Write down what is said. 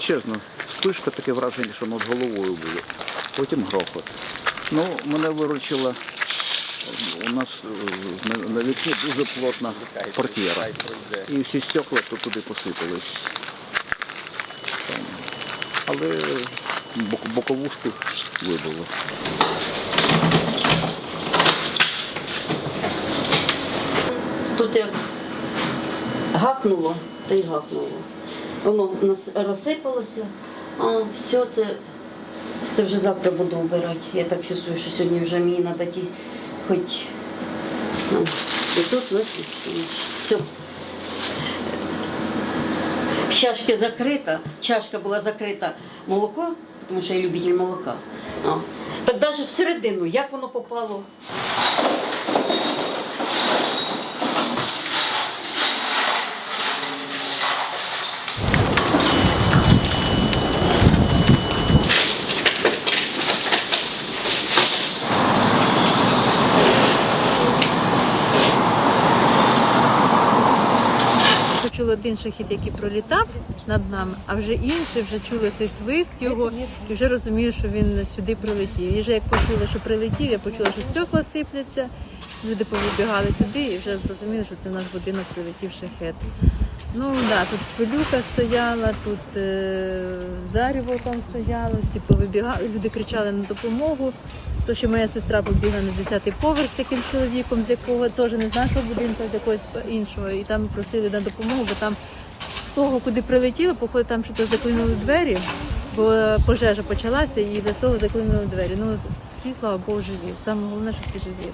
величезна спишка, таке враження, що над головою було. Потім грохот. Ну, мене виручила. У нас е, на, вікні дуже плотна портьєра. І всі стекла то туди посипались. Але бок- боковушку вибило. Тут як гахнуло, та й гахнуло. Воно нас розсипалося, а все це, це вже завтра буду вбирати. Я так чувствую, що сьогодні вже мені треба ті, хоч ну, і тут бачиш, все. В чашці закрита, чашка була закрита молоко, тому що я любитель молока. А. Так навіть всередину, як воно попало, Один шахід, який пролітав над нами, а вже інший вже чули цей свист його і вже розумію, що він сюди прилетів. І вже як почули, що прилетів, я почула, що стекла сипляться. Люди повибігали сюди і вже зрозуміли, що це наш будинок прилетів шахет. Ну так, да, тут пилюка стояла, тут е, заріво там стояло, всі повибігали, люди кричали на допомогу. То, що моя сестра побігла на 10-й поверх з таким чоловіком, з якого теж не з нашого будинку, а з якогось іншого, і там просили на допомогу, бо там того, куди прилетіло, походу там щось заклинули двері, бо пожежа почалася і за того заклинули двері. Ну всі, слава Богу, живі. Саме головне, що всі живі.